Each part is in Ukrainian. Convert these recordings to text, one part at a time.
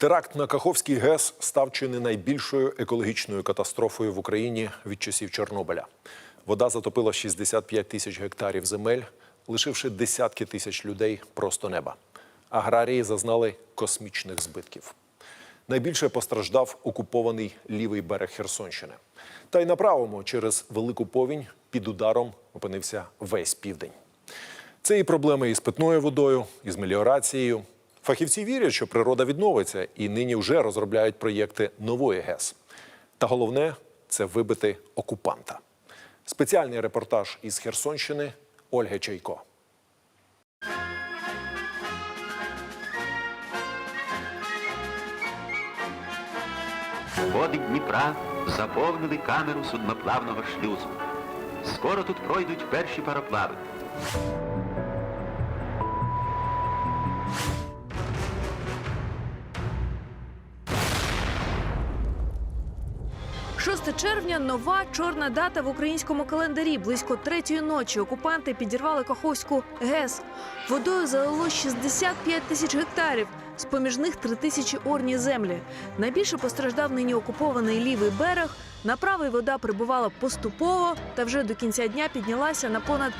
Теракт на Каховський ГЕС став чи не найбільшою екологічною катастрофою в Україні від часів Чорнобиля. Вода затопила 65 тисяч гектарів земель, лишивши десятки тисяч людей просто неба. Аграрії зазнали космічних збитків. Найбільше постраждав окупований лівий берег Херсонщини. Та й на правому через велику повінь під ударом опинився весь південь. Це і проблеми із питною водою, і з меліорацією. Фахівці вірять, що природа відновиться, і нині вже розробляють проєкти нової ГЕС. Та головне це вибити окупанта. Спеціальний репортаж із Херсонщини Ольги Чайко. Води Дніпра заповнили камеру судноплавного шлюзу. Скоро тут пройдуть перші пароплави. 6 червня нова чорна дата в українському календарі. Близько третьої ночі окупанти підірвали Каховську ГЕС. Водою залило 65 тисяч гектарів. З поміж них 3 тисячі орні землі. Найбільше постраждав нині окупований лівий берег. На правий вода прибувала поступово та вже до кінця дня піднялася на понад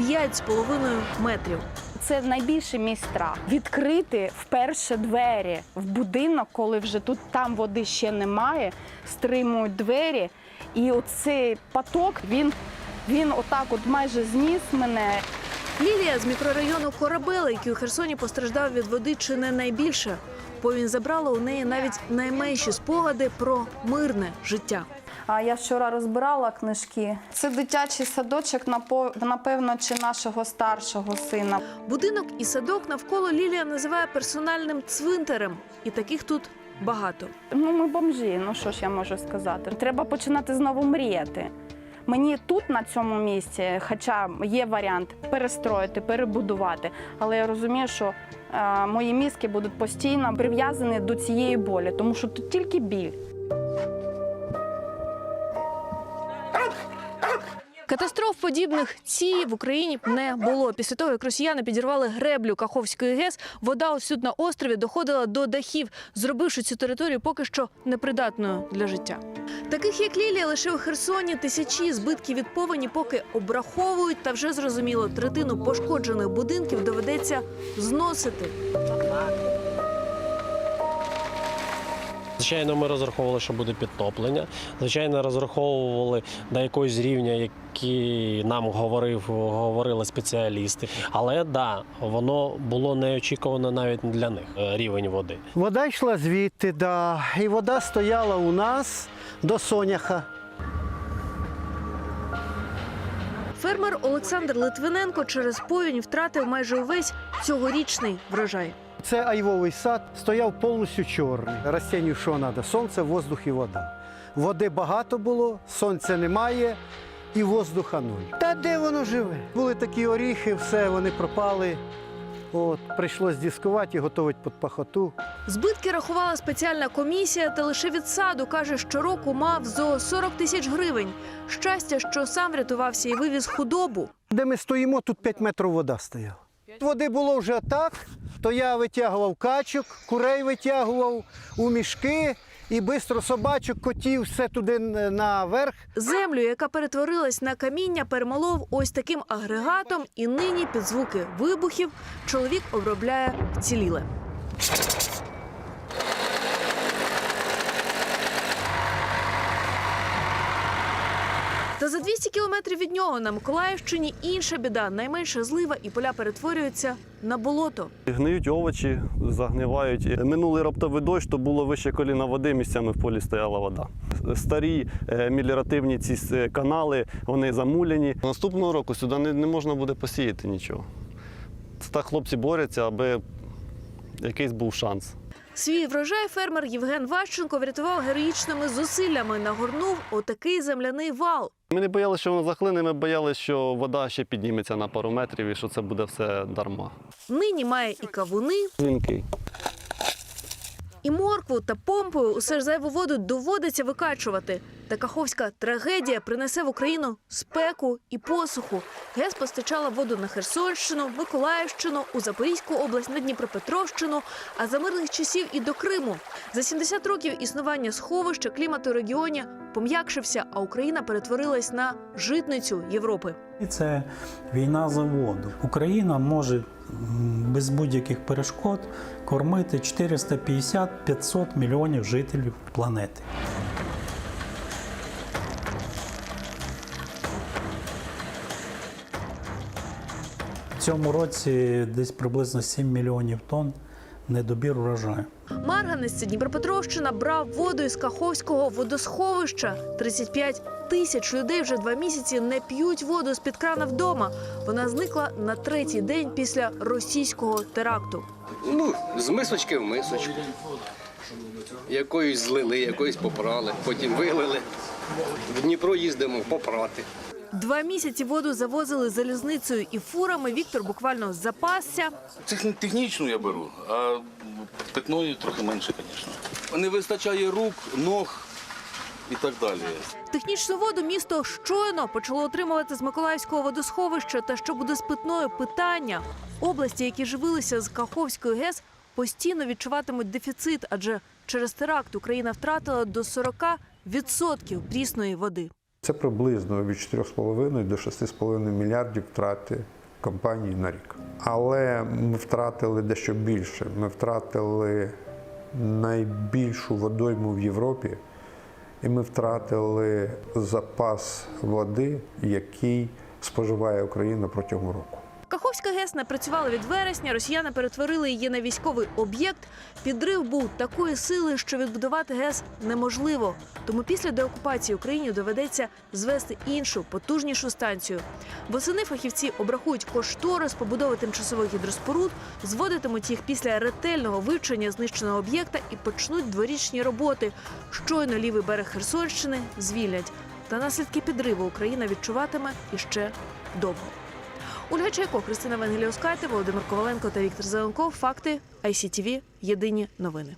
5,5 метрів. Це найбільший мій страх. Відкрити вперше двері в будинок, коли вже тут там води ще немає, стримують двері. І оцей поток він, він отак от майже зніс мене. Лілія з мікрорайону Корабела, який у Херсоні постраждав від води, чи не найбільше. Повінь забрала у неї навіть найменші спогади про мирне життя. А я вчора розбирала книжки. Це дитячий садочок, напевно, чи нашого старшого сина. Будинок і садок навколо Лілія називає персональним цвинтарем, і таких тут багато. Ну, ми бомжі, ну що ж я можу сказати. Треба починати знову мріяти. Мені тут, на цьому місці, хоча є варіант перестроїти, перебудувати, але я розумію, що е, мої мізки будуть постійно прив'язані до цієї болі, тому що тут тільки біль. Катастроф подібних цій в Україні не було. Після того, як росіяни підірвали греблю Каховської ГЕС, вода усюд на острові доходила до дахів, зробивши цю територію поки що непридатною для життя. Таких як Лілія лише у Херсоні тисячі збитків від повені поки обраховують, та вже зрозуміло, третину пошкоджених будинків доведеться зносити. Звичайно, ми розраховували, що буде підтоплення. Звичайно, розраховували до якогось рівня, який нам говорив, говорили спеціалісти. Але да, воно було неочікувано навіть для них е, рівень води. Вода йшла звідти, да. і вода стояла у нас до соняха. Фермер Олександр Литвиненко через повінь втратив майже увесь цьогорічний врожай. Це айвовий сад стояв повністю чорний. Растенню що треба? Сонце, воздух і вода. Води багато було, сонця немає і воздуха нуль. Та де воно живе? Були такі оріхи, все, вони пропали. От, прийшлось дискувати і готувати під пахоту. Збитки рахувала спеціальна комісія, та лише від саду каже, щороку мав зо 40 тисяч гривень. Щастя, що сам врятувався і вивіз худобу. Де ми стоїмо, тут 5 метрів вода стояла. Води було вже так, то я витягував качок, курей витягував у мішки і швидко собачок, котів, все туди наверх. Землю, яка перетворилась на каміння, перемолов ось таким агрегатом, і нині під звуки вибухів чоловік обробляє вціліле. Та за 200 кілометрів від нього на Миколаївщині інша біда. Найменша злива і поля перетворюються на болото. Гниють овочі, загнивають. Минулий раптовий дощ, то було вище коліна води, місцями в полі стояла вода. Старі е, меліоративні ці канали, вони замуляні. Наступного року сюди не, не можна буде посіяти нічого. Це хлопці борються, аби якийсь був шанс. Свій врожай фермер Євген Ващенко врятував героїчними зусиллями. Нагорнув отакий земляний вал. Ми не боялися, що воно захлине, ми боялися, що вода ще підніметься на пару метрів і що це буде все дарма. Нині має і кавуни, Дзвінкий. І моркву та помпою усе ж зайву воду доводиться викачувати. Та Каховська трагедія принесе в Україну спеку і посуху. ГЕС постачала воду на Херсонщину, Миколаївщину, у Запорізьку область, на Дніпропетровщину, а за мирних часів і до Криму. За 70 років існування сховища клімат у регіоні пом'якшився, а Україна перетворилась на житницю Європи. І це війна за воду. Україна може без будь-яких перешкод кормити 450-500 мільйонів жителів планети. В цьому році десь приблизно 7 мільйонів тонн недобір урожаю. Марганець Дніпропетровщина брав воду із Каховського водосховища. 35 тисяч людей вже два місяці не п'ють воду з під крана вдома. Вона зникла на третій день після російського теракту. Ну, з мисочки в мисочку. Якоюсь злили, якоюсь попрали, потім вилили. В Дніпро їздимо попрати. Два місяці воду завозили залізницею і фурами. Віктор буквально запасся. Техні- Технічну я беру, а питної трохи менше, звісно. Не вистачає рук, ног і так далі. Технічну воду місто щойно почало отримувати з Миколаївського водосховища. Та що буде з питною питання? Області, які живилися з Каховської ГЕС, постійно відчуватимуть дефіцит, адже через теракт Україна втратила до 40% прісної води. Це приблизно від 4,5 до 6,5 мільярдів втрати компанії на рік. Але ми втратили дещо більше. Ми втратили найбільшу водойму в Європі, і ми втратили запас води, який споживає Україна протягом року. Каховська ГЕС не працювала від вересня. Росіяни перетворили її на військовий об'єкт. Підрив був такої сили, що відбудувати ГЕС неможливо. Тому після деокупації Україні доведеться звести іншу потужнішу станцію. Восени фахівці обрахують кошторис побудови тимчасових гідроспоруд, зводитимуть їх після ретельного вивчення знищеного об'єкта і почнуть дворічні роботи. Щойно лівий берег Херсонщини звільнять. Та наслідки підриву Україна відчуватиме іще довго. Ольга Чайко, Христина Венгеліоскайте, Володимир Коваленко та Віктор Зеленков. Факти ICTV. Єдині новини.